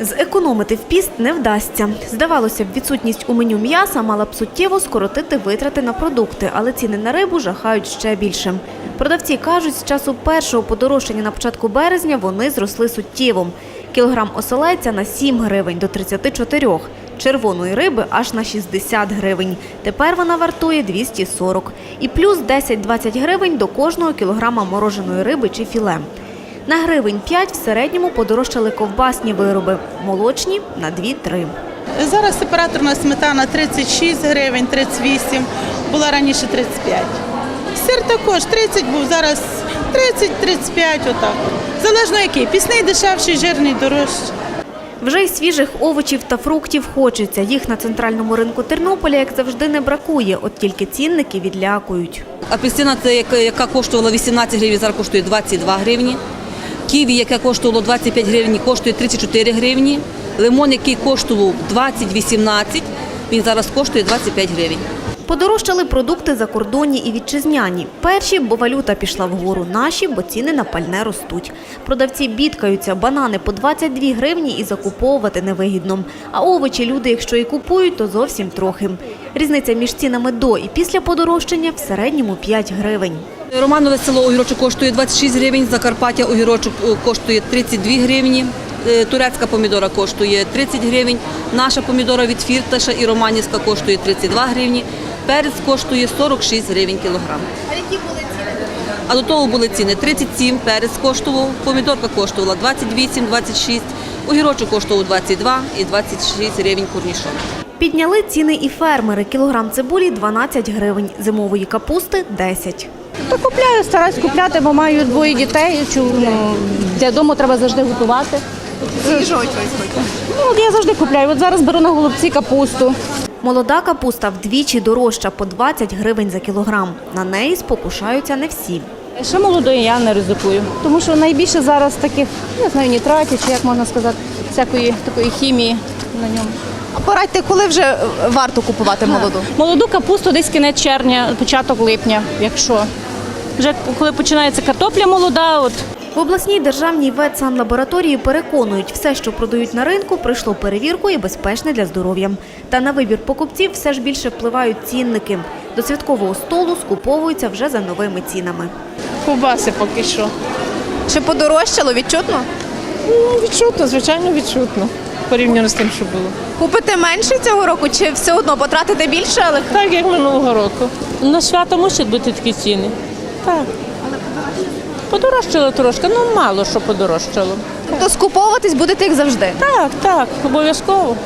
Зекономити в піст не вдасться. Здавалося б, відсутність у меню м'яса мала б суттєво скоротити витрати на продукти, але ціни на рибу жахають ще більше. Продавці кажуть, з часу першого подорожчання на початку березня вони зросли суттєво. Кілограм оселедця на 7 гривень до 34, червоної риби аж на 60 гривень. Тепер вона вартує 240. І плюс 10-20 гривень до кожного кілограма мороженої риби чи філе. На гривень 5 в середньому подорожчали ковбасні вироби, молочні на 2-3. Зараз сепараторна сметана 36 гривень, 38, була раніше 35. Сир також 30 був, зараз 30-35 отак. Залежно який. Пісний дешевший, жирний дорожчий. Вже й свіжих овочів та фруктів хочеться. Їх на центральному ринку Тернополя, як завжди, не бракує, от тільки цінники відлякують. Апельсина, яка коштувала 18 гривень, зараз коштує 22 гривні. Ківі, яке коштувало 25 гривень, коштує 34 гривні. Лимон, який коштував 20-18, він зараз коштує 25 гривень. Подорожчали продукти закордонні і вітчизняні. Перші, бо валюта пішла вгору, наші, бо ціни на пальне ростуть. Продавці бідкаються, банани по 22 гривні і закуповувати невигідно. А овочі люди, якщо і купують, то зовсім трохи. Різниця між цінами до і після подорожчання в середньому 5 гривень. Романове село огірочок коштує 26 гривень, Закарпаття огірочок е, коштує 32 гривні. е, Турецька помідора коштує 30 гривень, наша помідора від Фірташа і Романівська коштує 32 гривні, перець коштує 46 гривень кілограм. А які були ціни? А до того були ціни 37, перець коштував, помідорка коштувала 28, 26, огірочок коштував 22 і 26 гривень курнішон. Підняли ціни і фермери. Кілограм цибулі 12 гривень, зимової капусти 10. То купляю, стараюсь купляти, бо маю двоє дітей. Чу, ну, для дому треба завжди готувати. Ну, от я завжди купляю. От зараз беру на голубці капусту. Молода капуста вдвічі дорожча по 20 гривень за кілограм. На неї спокушаються не всі. Ще молодої я не ризикую, тому що найбільше зараз таких, не знаю, нітратів, чи як можна сказати, всякої такої хімії на ньому. А порадьте, коли вже варто купувати молоду? Молоду капусту десь кінець червня, початок липня, якщо. Вже коли починається картопля молода, от В обласній державній ветсанлабораторії переконують, все, що продають на ринку, пройшло перевірку і безпечне для здоров'я. Та на вибір покупців все ж більше впливають цінники. До святкового столу скуповуються вже за новими цінами. Ковбаси поки що. Чи подорожчало відчутно? Ну, відчутно, звичайно, відчутно. Порівняно з тим, що було. Купите менше цього року, чи все одно потратите більше, але Так, як минулого року. На свято мусять бути такі ціни. Так. Подорожчало трошки, ну мало що подорожчало. то скуповуватись будете як завжди. Так, так, обов'язково.